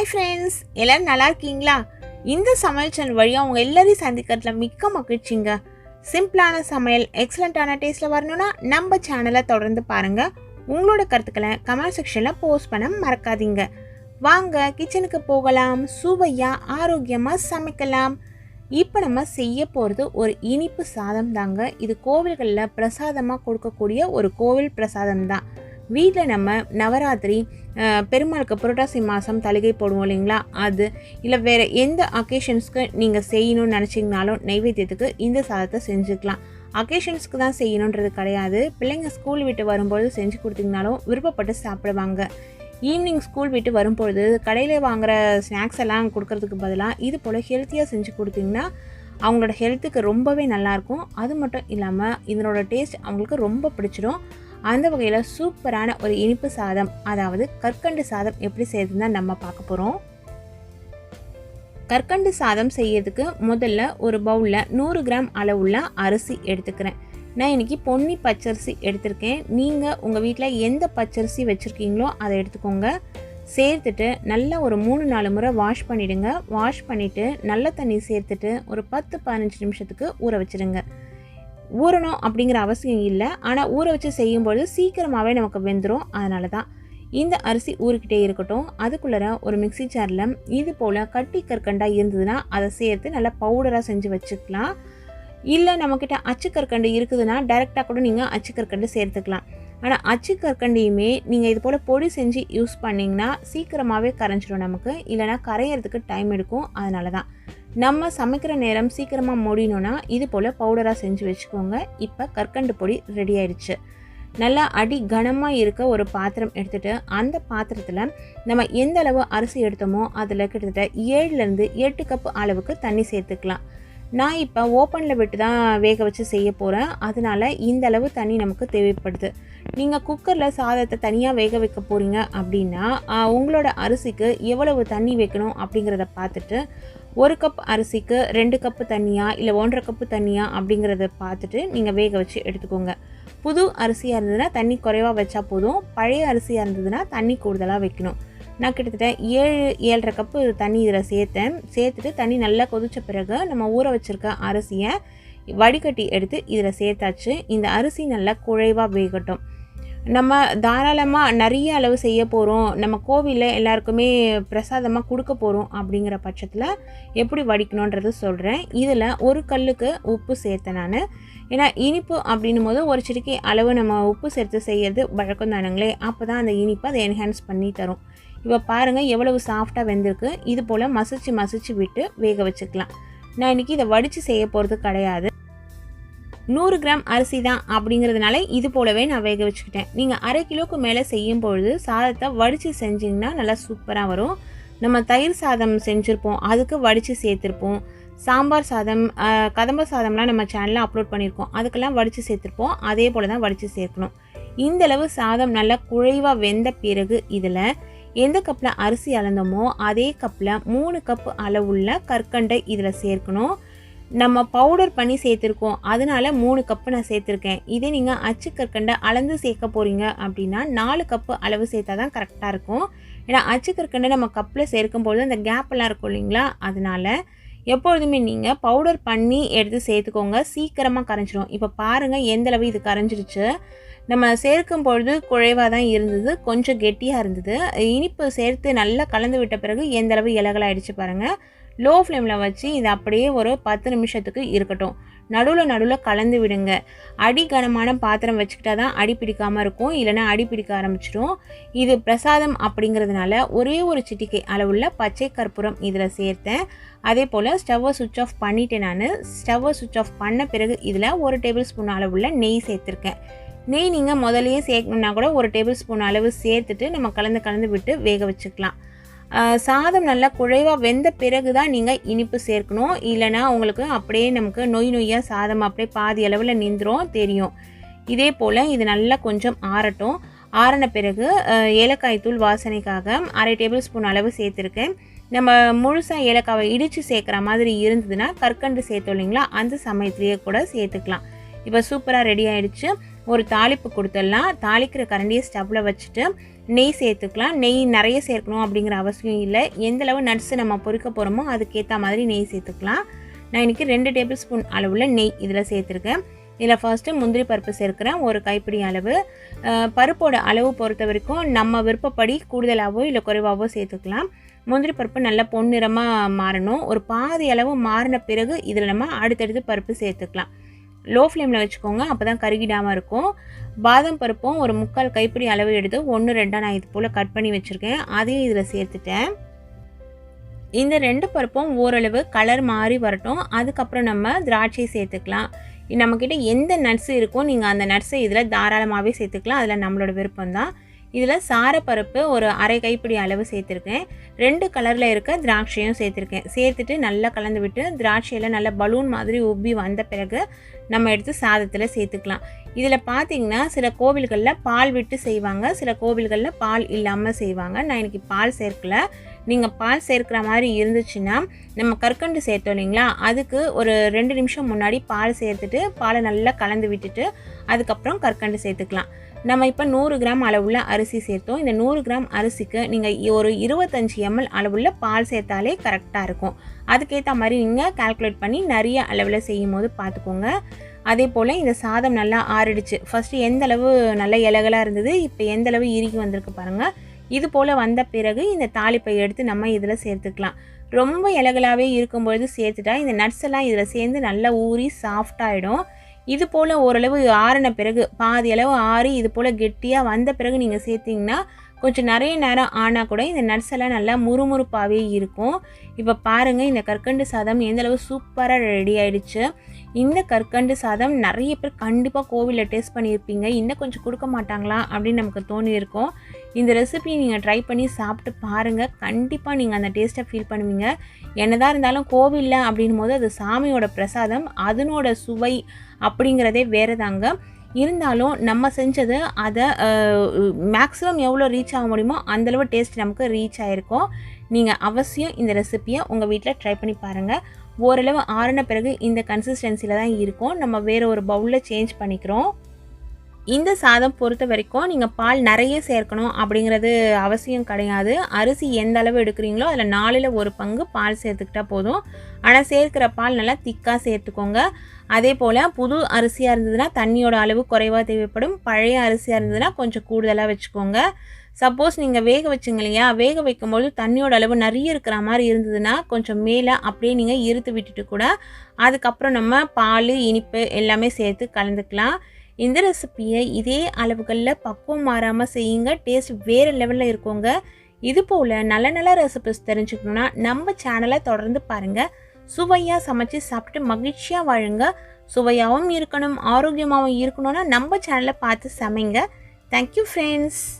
Hi friends எல்லோரும் நல்லா இருக்கீங்களா? இந்த சமையல் சேனல் வழியாக அவங்க எல்லாரையும் சந்திக்கிறதுல மிக்க மகிழ்ச்சிங்க. சிம்பிளான சமையல் எக்ஸலண்ட்டான டேஸ்ட்டில் வரணும்னா நம்ம சேனலை தொடர்ந்து பாருங்கள் உங்களோட கருத்துக்களை கமெண்ட் செக்ஷனில் போஸ்ட் பண்ண மறக்காதீங்க. வாங்க கிச்சனுக்கு போகலாம். சுவையாக ஆரோக்கியமாக சமைக்கலாம். இப்போ நம்ம செய்ய போகிறது ஒரு இனிப்பு சாதம் தாங்க. இது கோவில்களில் பிரசாதமாக கொடுக்கக்கூடிய ஒரு கோவில் பிரசாதம் தான். வீட்டில் நம்ம நவராத்திரி பெருமாளுக்கு புரட்டாசி மாதம் தலுகை போடுவோம் இல்லைங்களா? அது இல்லை வேறு எந்த அக்கேஷன்ஸ்க்கு நீங்கள் செய்யணும்னு நினச்சிங்கனாலும் நைவேத்தியத்துக்கு இந்த சாதத்தை செஞ்சுக்கலாம். அக்கேஷன்ஸ்க்கு தான் செய்யணுன்றது கிடையாது. பிள்ளைங்க ஸ்கூல் விட்டு வரும்பொழுது செஞ்சு கொடுத்தீங்கனாலும் விருப்பப்பட்டு சாப்பிடுவாங்க. ஈவினிங் ஸ்கூல் விட்டு வரும்பொழுது கடையில் வாங்குகிற ஸ்நாக்ஸ் எல்லாம் கொடுக்கறதுக்கு பதிலாக இது போல் ஹெல்த்தியாக செஞ்சு கொடுத்தீங்கன்னா அவங்களோட ஹெல்த்துக்கு ரொம்பவே நல்லாயிருக்கும் அது மட்டும் இல்லாமல் இதனோட டேஸ்ட் அவங்களுக்கு ரொம்ப பிடிச்சிடும் அந்த வகையில் சூப்பரான ஒரு இனிப்பு சாதம் அதாவது கற்கண்டு சாதம் எப்படி செய்யறதுன்னு தான் நம்ம பார்க்க போகிறோம் கற்கண்டு சாதம் செய்யறதுக்கு முதல்ல ஒரு பவுலில் நூறு கிராம் அளவுள்ள அரிசி எடுத்துக்கிறேன். நான் இன்னைக்கு பொன்னி பச்சரிசி எடுத்திருக்கேன். நீங்கள் உங்கள் வீட்டில் எந்த பச்சரிசி வச்சுருக்கீங்களோ அதை எடுத்துக்கோங்க. சேர்த்துட்டு நல்லா ஒரு மூணு நாலு முறை வாஷ் பண்ணிவிடுங்க வாஷ் பண்ணிவிட்டு நல்ல தண்ணி சேர்த்துட்டு ஒரு பத்து பதினஞ்சு நிமிஷத்துக்கு ஊற வச்சுருங்க ஊறணும் அப்படிங்கிற அவசியம் இல்லை. ஆனால் ஊற வச்சு செய்யும்போது சீக்கிரமாகவே நமக்கு வெந்துடும் அதனால தான் இந்த அரிசி ஊறிக்கிட்டே இருக்கட்டும். அதுக்குள்ளே ஒரு மிக்ஸி ஜாரில் இது போல் கட்டி கற்கண்டாக இருந்ததுன்னா அதை சேர்த்து நல்லா பவுடராக செஞ்சு வச்சுக்கலாம். இல்லை நம்மக்கிட்ட அச்சு கற்கண்டு இருக்குதுன்னா டைரெக்டாக கூட நீங்கள் அச்சு கற்கண்டு சேர்த்துக்கலாம். ஆனால் அச்சு கற்கண்டையுமே நீங்கள் இது போல் பொடி செஞ்சு யூஸ் பண்ணிங்கன்னா சீக்கிரமாகவே கரைஞ்சிடும் நமக்கு. இல்லைனா கரையிறதுக்கு டைம் எடுக்கும். அதனால தான் நம்ம சமைக்கிற நேரம் சீக்கிரமாக முடியணும்னா இது போல் பவுடராக செஞ்சு வச்சுக்கோங்க. இப்போ கற்கண்டு பொடி ரெடி ஆயிடுச்சு. நல்லா அடி கனமாக இருக்க ஒரு பாத்திரம் எடுத்துகிட்டு அந்த பாத்திரத்தில் நம்ம எந்த அளவு அரிசி எடுத்தோமோ அதில் கிட்டத்தட்ட ஏழுலேருந்து எட்டு கப் அளவுக்கு தண்ணி சேர்த்துக்கலாம். நான் இப்போ ஓப்பனில் விட்டு தான் வேக வச்சு செய்ய போகிறேன் அதனால் இந்த அளவு தண்ணி நமக்கு தேவைப்படுது. நீங்கள் குக்கரில் சாதத்தை தனியாக வேக வைக்க போகிறீங்க அப்படின்னா உங்களோட அரிசிக்கு எவ்வளவு தண்ணி வைக்கணும் அப்படிங்கிறத பார்த்துட்டு ஒரு கப் அரிசிக்கு ரெண்டு கப்பு தண்ணியாக இல்லை ஒன்றரை கப்பு தண்ணியாக அப்படிங்கிறத பார்த்துட்டு நீங்கள் வேக வச்சு எடுத்துக்கோங்க. புது அரிசியாக இருந்ததுன்னா தண்ணி குறைவாக வச்சா போதும். பழைய அரிசியாக இருந்ததுன்னா தண்ணி கூடுதலாக வைக்கணும். நான் கிட்டத்தட்ட ஏழு ஏழரை கப்பு தண்ணி இதில் சேர்த்தேன். சேர்த்துட்டு தண்ணி நல்லா கொதித்த பிறகு நம்ம ஊற வச்சுருக்க அரிசியை வடிகட்டி எடுத்து இதில் சேர்த்தாச்சு. இந்த அரிசி நல்லா குழைவாக வேகட்டும். நம்ம தாராளமாக நிறைய அளவு செய்ய போகிறோம் நம்ம கோவிலில் எல்லாருக்குமே பிரசாதமாக கொடுக்க போகிறோம் அப்படிங்கிற பட்சத்தில் எப்படி வடிக்கணுன்றது சொல்கிறேன் இதில் ஒரு கல்லுக்கு உப்பு சேர்த்தேன் நான். ஏன்னா இனிப்பு அப்படின்னும் போது ஒரு சிறுக்கி அளவு நம்ம உப்பு சேர்த்து செய்கிறது வழக்கம் தானுங்களே. அப்போ தான் அந்த இனிப்பை அதை என்ஹான்ஸ் பண்ணி தரும். இப்போ பாருங்கள் எவ்வளவு சாஃப்டாக வெந்திருக்கு. இது போல் மசிச்சு மசிச்சு விட்டு வேக வச்சுக்கலாம். நான் இன்றைக்கி இதை வடித்து செய்ய போகிறது கிடையாது. நூறு கிராம் அரிசி தான் அப்படிங்கிறதுனால இது போலவே நான் வேக வச்சுக்கிட்டேன். நீங்கள் அரை கிலோவுக்கு மேலே செய்யும் பொழுது சாதத்தை வடித்து செஞ்சிங்கன்னா நல்லா சூப்பராக வரும். நம்ம தயிர் சாதம் செஞ்சுருப்போம் அதுக்கு வடித்து சேர்த்துருப்போம். சாம்பார் சாதம் கதம்ப சாதம்லாம் நம்ம சேனலில் அப்லோட் பண்ணியிருக்கோம். அதுக்கெல்லாம் வடித்து சேர்த்துருப்போம். அதே போல் தான் வடித்து சேர்க்கணும். இந்த அளவு சாதம் நல்லா குழைவாக வெந்த பிறகு இதில் எந்த கப்பில் அரிசி அளந்தோமோ அதே கப்பில் மூணு கப் அளவுள்ள கற்கண்டை இதில் சேர்க்கணும். நம்ம பவுடர் பண்ணி சேர்த்துருக்கோம். அதனால மூணு கப்பு நான் சேர்த்துருக்கேன். இதே நீங்கள் அச்சு கற்கண்டை அளந்து சேர்க்க போகிறீங்க அப்படின்னா நாலு கப்பு அளவு சேர்த்தா தான் கரெக்டாக இருக்கும். ஏன்னா அச்சு கற்கண்டை நம்ம கப்பில் சேர்க்கும்போது அந்த கேப்பெல்லாம் இருக்கும் இல்லைங்களா? அதனால எப்பொழுதுமே நீங்கள் பவுடர் பண்ணி எடுத்து சேர்த்துக்கோங்க. சீக்கிரமாக கரைஞ்சிரும். இப்போ பாருங்கள் எந்தளவு இது கரைஞ்சிருச்சு. நம்ம சேர்க்கும் பொழுது குறைவாக தான் இருந்தது. கொஞ்சம் கெட்டியாக இருந்தது. இனிப்பு சேர்த்து நல்லா கலந்து விட்ட பிறகு எந்த அளவு இலகலாயிடுச்சு பாருங்கள் லோ ஃப்ளேமில் வச்சு இது அப்படியே ஒரு பத்து நிமிஷத்துக்கு இருக்கட்டும். நடுவில் நடுவில் கலந்து விடுங்க. அடி கனமான பாத்திரம் வச்சுக்கிட்டா தான் அடி பிடிக்காமல் இருக்கும். இல்லைன்னா அடி பிடிக்க ஆரம்பிச்சிடும் இது பிரசாதம் அப்படிங்கிறதுனால ஒரே ஒரு சிட்டிக்கை அளவுள்ள பச்சை கற்பூரம் இதில் சேர்த்தேன். அதே போல் ஸ்டவ்வை சுவிட்ச் ஆஃப் பண்ணிவிட்டேன் நான். ஸ்டவ்வை சுவிட்ச் ஆஃப் பண்ண பிறகு இதில் ஒரு டேபிள் ஸ்பூன் அளவுள்ள நெய் சேர்த்துருக்கேன். நெய் நீங்கள் முதலையே சேர்க்கணுன்னா கூட ஒரு டேபிள் ஸ்பூன் அளவு சேர்த்துட்டு நம்ம கலந்து கலந்து விட்டு வேக வச்சுக்கலாம். சாதம் நல்லா குழைவாக வெந்த பிறகு தான் நீங்கள் இனிப்பு சேர்க்கணும். இல்லைன்னா உங்களுக்கு அப்படியே நமக்கு நொய் நொய்யாக சாதம் அப்படியே பாதி அளவில் நின்றுரும் தெரியும். இதே போல் இது நல்லா கொஞ்சம் ஆறட்டும். ஆறின பிறகு ஏலக்காய் தூள் வாசனைக்காக அரை டேபிள் ஸ்பூன் அளவு சேர்த்துருக்கேன். நம்ம முழுசாக ஏலக்காவை இடித்து சேர்க்குற மாதிரி இருந்ததுன்னா கற்கண்டு சேர்த்தோம் இல்லைங்களா? அந்த சமயத்திலேயே கூட சேர்த்துக்கலாம். இப்போ சூப்பராக ரெடி ஆகிடுச்சு ஒரு தாளிப்பு கொடுத்துடலாம். தாளிக்கிற கரண்டியை ஸ்டவ்வில் வச்சுட்டு நெய் சேர்த்துக்கலாம். நெய் நிறைய சேர்க்கணும் அப்படிங்கிற அவசியம் இல்லை. எந்தளவு நட்ஸு நம்ம பொறிக்க போகிறோமோ அதுக்கேற்ற மாதிரி நெய் சேர்த்துக்கலாம். நான் இன்றைக்கி ரெண்டு டேபிள் ஸ்பூன் அளவில் நெய் இதில் சேர்த்துருக்கேன். இதில் ஃபர்ஸ்ட்டு முந்திரி பருப்பு சேர்க்குறேன். ஒரு கைப்பிடி அளவு. பருப்போட அளவு பொறுத்த வரைக்கும் நம்ம விருப்பப்படி கூடுதலாகவோ இல்லை குறைவாகவோ சேர்த்துக்கலாம். முந்திரி பருப்பு நல்லா பொன்னிறமாக மாறணும். ஒரு பாதி அளவு மாறின பிறகு இதில் நம்ம அடுத்தடுத்து பருப்பு சேர்த்துக்கலாம். லோ ஃப்ளேமில் வச்சுக்கோங்க அப்போ தான் கருகிடாமல் இருக்கும். பாதம் பருப்பும் ஒரு முக்கால் கைப்பிடி அளவு எடுத்து ஒன்று ரெண்டாக நான் இது போல் கட் பண்ணி வச்சுருக்கேன். அதையும் இதில் சேர்த்துட்டேன். இந்த ரெண்டு பருப்பும் ஓரளவு கலர் மாறி வரட்டும். அதுக்கப்புறம் நம்ம திராட்சை சேர்த்துக்கலாம். நம்மக்கிட்ட எந்த நட்ஸ் இருக்கோ நீங்கள் அந்த நட்ஸை இதில் தாராளமாகவே சேர்த்துக்கலாம். அதில் நம்மளோட விருப்பம் தான் இதில் சாரப்பருப்பு ஒரு அரை கைப்பிடி அளவு சேர்த்துருக்கேன். ரெண்டு கலரில் இருக்க திராட்சையும் சேர்த்துருக்கேன். சேர்த்துட்டு நல்லா கலந்து விட்டு திராட்சையில் நல்லா பலூன் மாதிரி உப்பி வந்த பிறகு நம்ம எடுத்து சாதத்தில் சேர்த்துக்கலாம். இதில் பார்த்தீங்கன்னா சில கோவில்களில் பால் விட்டு செய்வாங்க. சில கோவில்களில் பால் இல்லாமல் செய்வாங்க. நான் இன்னைக்கு பால் சேர்க்கல. நீங்கள் பால் சேர்க்குற மாதிரி இருந்துச்சுன்னா நம்ம கற்கண்டு சேர்த்தோம் இல்லைங்களா? அதுக்கு ஒரு ரெண்டு நிமிஷம் முன்னாடி பால் சேர்த்துட்டு பாலை நல்லா கலந்து விட்டுட்டு அதுக்கப்புறம் கற்கண்டு சேர்த்துக்கலாம். நம்ம இப்போ நூறு கிராம் அளவுள்ள அரிசி சேர்த்தோம். இந்த நூறு கிராம் அரிசிக்கு நீங்கள் ஒரு இருபத்தஞ்சி எம்எல் அளவுள்ள பால் சேர்த்தாலே கரெக்டாக இருக்கும். அதுக்கேற்ற மாதிரி நீங்கள் கால்குலேட் பண்ணி நிறைய அளவில் செய்யும் போது பார்த்துக்கோங்க அதே போல் இந்த சாதம் நல்லா ஆறிடுச்சு. ஃபஸ்ட்டு எந்த அளவு நல்ல இலகலாக இருந்தது இப்போ எந்த அளவு இறுகி வந்திருக்கு பாருங்கள் இது போல் வந்த பிறகு இந்த தாளிப்பை எடுத்து நம்ம இதில் சேர்த்துக்கலாம். ரொம்ப இலகலாகவே இருக்கும்பொழுது சேர்த்துட்டா இந்த நட்ஸ் எல்லாம் இதில் சேர்ந்து நல்லா ஊறி சாஃப்டாகிடும் இது போல் ஓரளவு ஆறின பிறகு பாதி அளவு ஆறி இது போல் கெட்டியாக வந்த பிறகு நீங்கள் சேர்த்திங்கன்னா கொஞ்சம் நிறைய நேரம் ஆனால் கூட இந்த நட்ஸ் எல்லாம் நல்லா முறுமுறுப்பாகவே இருக்கும். இப்போ பாருங்கள் இந்த கற்கண்டு சாதம் எந்த அளவு சூப்பராக ரெடி ஆயிடுச்சு. இந்த கற்கண்டு சாதம் நிறைய பேர் கண்டிப்பாக கோவிலில் டேஸ்ட் பண்ணியிருப்பீங்க. இன்னும் கொஞ்சம் கொடுக்க மாட்டாங்களா? அப்படின்னு நமக்கு தோணியிருக்கோம். இந்த ரெசிபி நீங்கள் ட்ரை பண்ணி சாப்பிட்டு பாருங்கள் கண்டிப்பாக நீங்கள் அந்த டேஸ்ட்டை ஃபீல் பண்ணுவீங்க. என்னதான் இருந்தாலும் கோவிலில் அப்படின்னும் போது அது சாமியோட பிரசாதம் அதனோட சுவை அப்படிங்கிறதே வேறு தாங்க இருந்தாலும் நம்ம செஞ்சது அதை மேக்ஸிமம் எவ்வளோ ரீச் ஆக முடியுமோ அந்தளவு டேஸ்ட் நமக்கு ரீச் ஆகிருக்கும் நீங்கள் அவசியம் இந்த ரெசிப்பியை உங்கள் வீட்டில் ட்ரை பண்ணி பாருங்கள் ஓரளவு ஆறின பிறகு இந்த கன்சிஸ்டன்சியில் தான் இருக்கும். நம்ம வேறு ஒரு பவுலில் சேஞ்ச் பண்ணிக்கிறோம். இந்த சாதம் பொறுத்த வரைக்கும் நீங்கள் பால் நிறைய சேர்க்கணும் அப்படிங்கிறது அவசியம் கிடையாது. அரிசி எந்த அளவு எடுக்கிறீங்களோ அதில் நாலில் ஒரு பங்கு பால் சேர்த்துக்கிட்டா போதும். ஆனால் சேர்க்கிற பால் நல்லா திக்காக சேர்த்துக்கோங்க. அதே போல் புது அரிசியாக இருந்ததுன்னா தண்ணியோட அளவு குறைவாக தேவைப்படும். பழைய அரிசியாக இருந்ததுன்னா கொஞ்சம் கூடுதலாக வச்சுக்கோங்க. சப்போஸ் நீங்கள் வேக வச்சிங்க இல்லையா? வேக வைக்கும்போது தண்ணியோட அளவு நிறைய இருக்கிற மாதிரி இருந்ததுன்னா கொஞ்சம் மேலே அப்படியே நீங்கள் இருத்து விட்டுட்டு கூட அதுக்கப்புறம் நம்ம பால் இனிப்பு எல்லாமே சேர்த்து கலந்துக்கலாம். இந்த ரெசிப்பியை இதே அளவுகளில் பக்குவம் மாறாமல் செய்யுங்க. டேஸ்ட் வேறு லெவலில் இருக்கோங்க. இது போல் நல்ல நல்ல ரெசிபிஸ் தெரிஞ்சுக்கணுன்னா நம்ம சேனலை தொடர்ந்து பாருங்கள் சுவையாக சமைச்சு சாப்பிட்டு மகிழ்ச்சியாக வாழுங்க. சுவையாகவும் இருக்கணும் ஆரோக்கியமாகவும் இருக்கணும்னா நம்ம சேனலை பார்த்து சமைங்க. Thank you friends